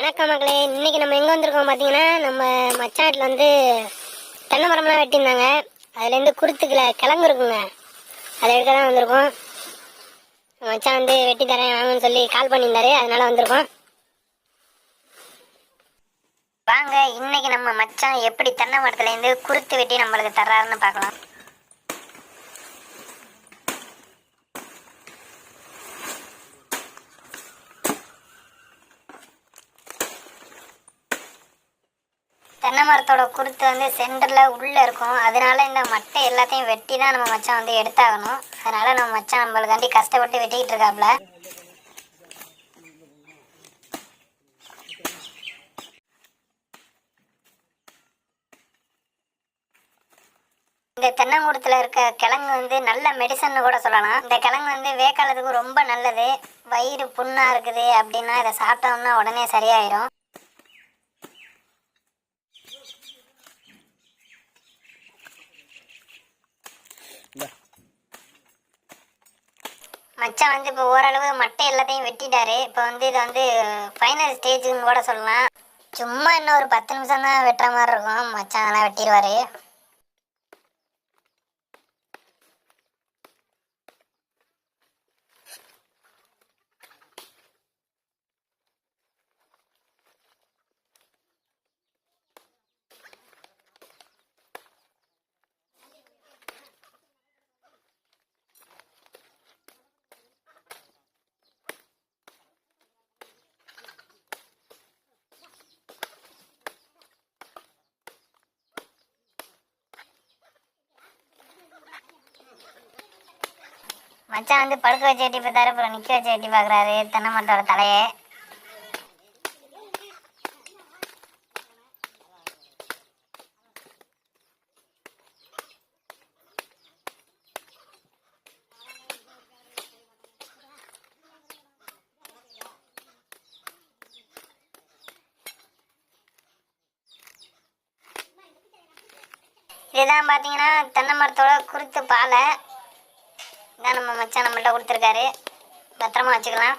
வணக்கம் மக்களே இன்னைக்கு நம்ம எங்க வந்திருக்கோம் பாத்தீங்கன்னா நம்ம மச்சாட்டில் வந்து தென்னை மரம்லாம் வெட்டியிருந்தாங்க. அதுல இருந்து கிழங்கு இருக்குங்க. அதை எடுக்க தான் வந்திருக்கோம். மச்சான் வந்து வெட்டி தரேன் வாங்கன்னு சொல்லி கால் பண்ணியிருந்தாரு. அதனால வந்திருக்கோம். வாங்க இன்னைக்கு நம்ம மச்சான் எப்படி தென்னை மரத்துல இருந்து குருத்து வெட்டி நம்மளுக்கு தர்றாருன்னு பார்க்கலாம். தென்னை மரத்தோட குருத்து வந்து சென்டரில் உள்ளே இருக்கும். அதனால இந்த மட்டை எல்லாத்தையும் வெட்டி தான் நம்ம மச்சான் வந்து எடுத்தாகணும். அதனால நம்ம மச்சான் நம்மளுக்காண்டி கஷ்டப்பட்டு வெட்டிக்கிட்டு இருக்காப்ல. இந்த தென்னங்குடத்தில் இருக்க கிழங்கு வந்து நல்ல மெடிசன் கூட சொல்லலாம். இந்த கிழங்கு வந்து வேக்காலத்துக்கு ரொம்ப நல்லது. வயிறு புண்ணாக இருக்குது அப்படின்னா இதை சாப்பிட்டோம்னா உடனே சரியாயிடும் மச்சான் வந்து இப்போ ஓரளவு மட்டை எல்லாத்தையும் வெட்டிட்டாரு. இப்போ வந்து இது வந்து ஃபைனல் ஸ்டேஜுன்னு கூட சொல்லலாம். சும்மா இன்னும் ஒரு பத்து நிமிஷம் தான் வெட்டுற மாதிரி இருக்கும். மச்சான் அதெல்லாம் வெட்டிடுவாரு மச்சான் வந்து படுக்க வச்சு எட்டி பார்த்தாரு அப்புறம் நிற்க வச்சு எட்டி பார்க்குறாரு. தென்னை மரத்தோட தலையை. இதுதான் பார்த்தீங்கன்னா தென்னை மரத்தோட குருத்து பாலை. இதான் நம்ம மச்சான் நம்மள்ட்ட கொடுத்துருக்காரு. பத்திரமா வச்சுக்கலாம்.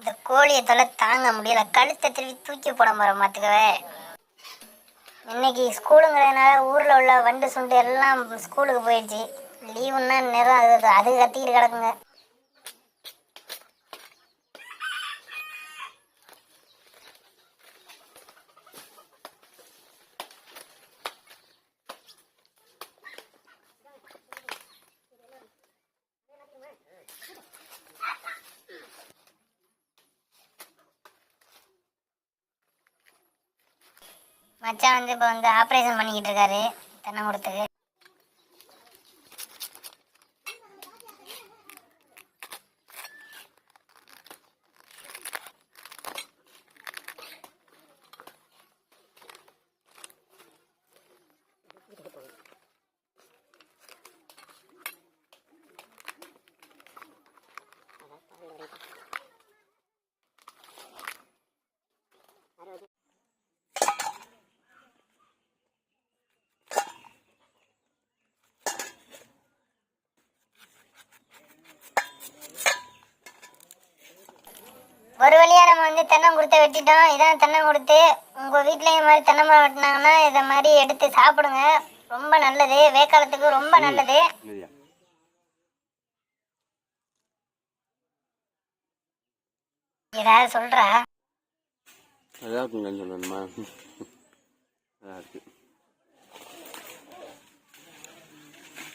இந்த கோழியை தொலை தாங்க முடியல. கழுத்தை திருப்பி தூக்கி போட போகிற மாத்துக்கவே இன்னைக்கு ஸ்கூலுங்கிறதுனால ஊரில் உள்ள வண்டு சுண்டு எல்லாம் ஸ்கூலுக்கு போயிடுச்சு. லீவுன்னா நேரம் அது அது கத்திக்கிட்டு கிடக்குங்க. மச்சான் வந்து இப்போ வந்து ஆப்ரேஷன் பண்ணிக்கிட்டு இருக்காரு தென்னங்குடத்துக்கு ஒரு வழியா நம்ம வந்து தென்னங்குருத்தை வெட்டிட்டோம். இதான் தென்னங்குருத்து உங்க வீட்லயும் மாதிரி தென்னை மரம் வெட்டினாங்கன்னா இதை மாதிரி எடுத்து சாப்பிடுங்க. ரொம்ப நல்லது. வேக்காலத்துக்கு ரொம்ப நல்லது. ஏதாவது சொல்றா? நல்லா சொல்லணுமா? நல்லா இருக்கு.